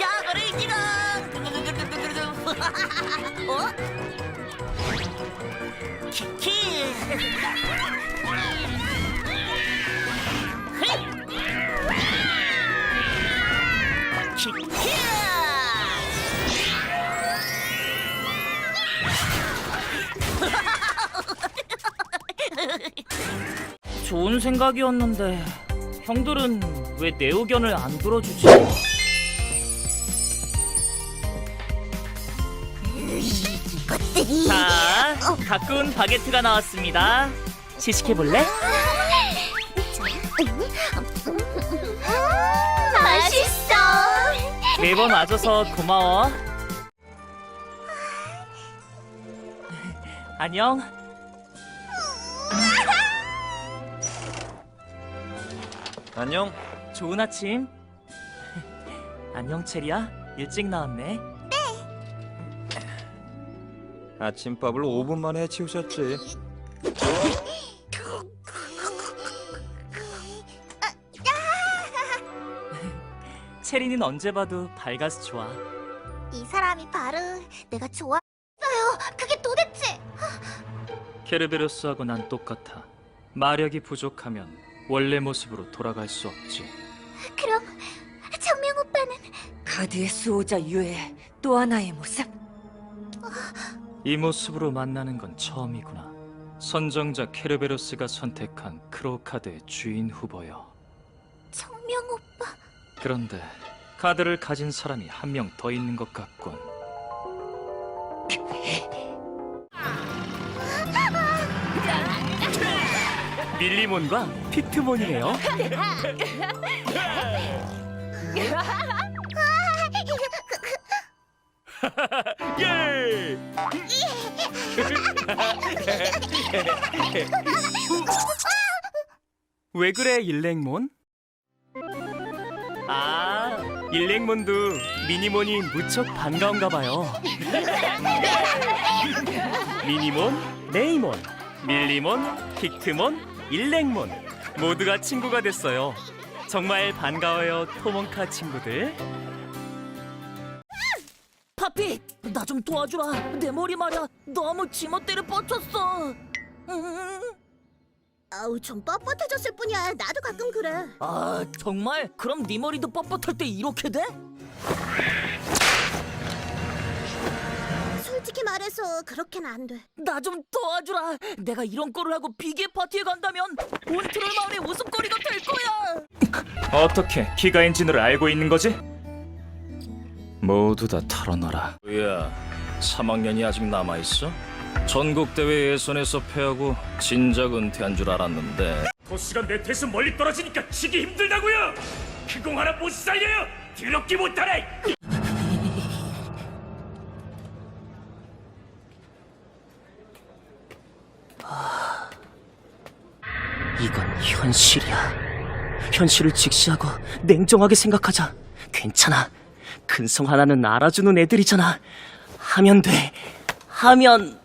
야거를 지금. 어? 키키. 좋은 생각이었는데 형들은 왜 내 의견을 안 들어주지? 것들이 자, 가꾼 바게트가 나왔습니다. 시식해 볼래? 맛있어. 매번 와줘서 고마워. 안녕. 안녕. 좋은 아침. 안녕 체리야. 일찍 나왔네. 아침밥을 5분 만에 치우셨지. 체리는 언제 봐도 밝아서 좋아. 이 사람이 바로 내가 좋아했어요. 그게 도대체 케르베로스하고 난 똑같아. 마력이 부족하면 원래 모습으로 돌아갈 수 없지. 그럼 청명 오빠는 카드의 수호자 유의 또 하나의 모습. 이 모습으로 만나는 건 처음이구나. 선정자 케르베로스가 선택한 크로카드의 주인 후보여. 청명 오빠 그런데 카드를 가진 사람이 한 명 더 있는 것 같군. 밀리몬과 피트몬이네요. 예! 왜 그래 일렉몬? 아 일렉몬도 미니몬이 무척 반가운가 봐요. 미니몬, 네이몬, 밀리몬, 픽트몬, 일렉몬 모두가 친구가 됐어요. 정말 반가워요 토몬카 친구들. 파피, 나 좀 도와주라. 내 머리 말이야 너무 지멋대로 뻗쳤어. 아우 좀 뻣뻣해졌을 뿐이야. 나도 가끔 그래. 아 정말? 그럼 네 머리도 뻣뻣할 때 이렇게 돼? 솔직히 말해서 그렇게는 안 돼. 나 좀 도와주라. 내가 이런 거를 하고 비계 파티에 간다면 온 트롤 마을의 웃음거리가 될 거야. 어떻게 기가 엔진을 알고 있는 거지? 모두 다 털어놔라. 야, 3학년이 아직 남아 있어? 전국 대회 예선에서 패하고 진작 은퇴한 줄 알았는데 토스가 네트에서 멀리 떨어지니까 치기 힘들다고요. 그공 하나 못 살려요. 더럽게 못하네. 이건 현실이야. 현실을 직시하고 냉정하게 생각하자. 괜찮아. 근성 하나는 알아주는 애들이잖아. 하면 돼. 하면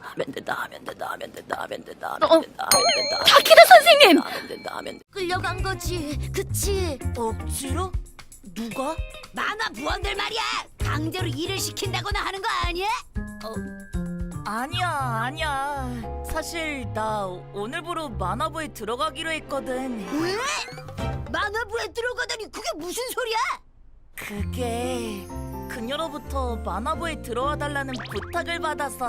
하면 된다. 하면 된다. 하면 된다. 하면 된다. 하면 된다. 하면 된다. 타키다 선생님 하면 된다. 하면 된다. 끌려간 거지. 그치? 억지로? 누가? 만화 부원들 말이야. 강제로 일을 시킨다거나 하는 거 아니야? 아니야, 아니야. 사실 나 오늘부로 만화부에 들어가기로 했거든. 왜? 만화부에 들어가다니 그게 무슨 소리야? 그게 그녀로부터 만화부에 들어와 달라는 부탁을 받아서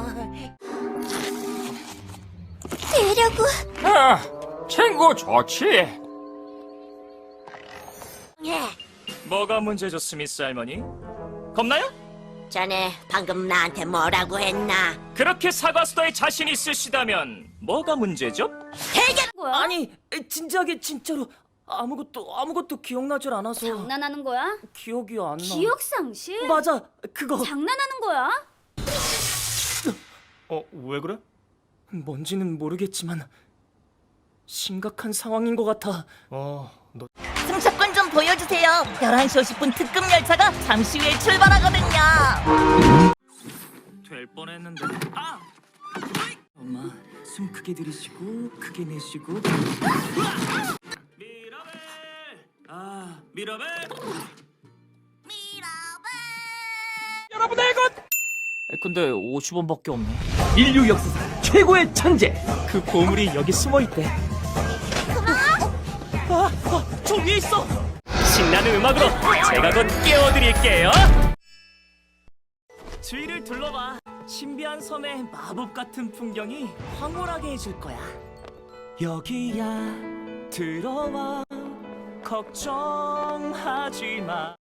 되려고 아, 친구 좋지. 예. 뭐가 문제죠, 스미스 할머니? 겁나요? 자네 방금 나한테 뭐라고 했나? 그렇게 사과수다에 자신 있으시다면 뭐가 문제죠? 대결 아니, 진작에 진짜로 아무것도 아무것도 기억나질 않아서 장난하는 거야? 기억이 안 나. 기억 상실? 맞아, 그거. 장난하는 거야? 어, 왜 그래? 뭔지는 모르겠지만 심각한 상황인 것 같아. 어, 너 승차권 좀 보여주세요. 11시 50분 특급 열차가 잠시 후에 출발하거든요. 될 뻔했는데. 아! 엄마, 숨 크게 들이쉬고 크게 내쉬고. 미라벨 미라벨 근데 50원밖에 없네. 인류 역사상 최고의 천재. 그 보물이 여기 숨어 있대. 아, 아, 저 위에 있어. 신나는 음악으로 제가 곧 깨워드릴게요. 주위를 둘러봐. 신비한 섬의 마법 같은 풍경이 황홀하게 해줄 거야. 여기야, 들어와. 걱정하지 마.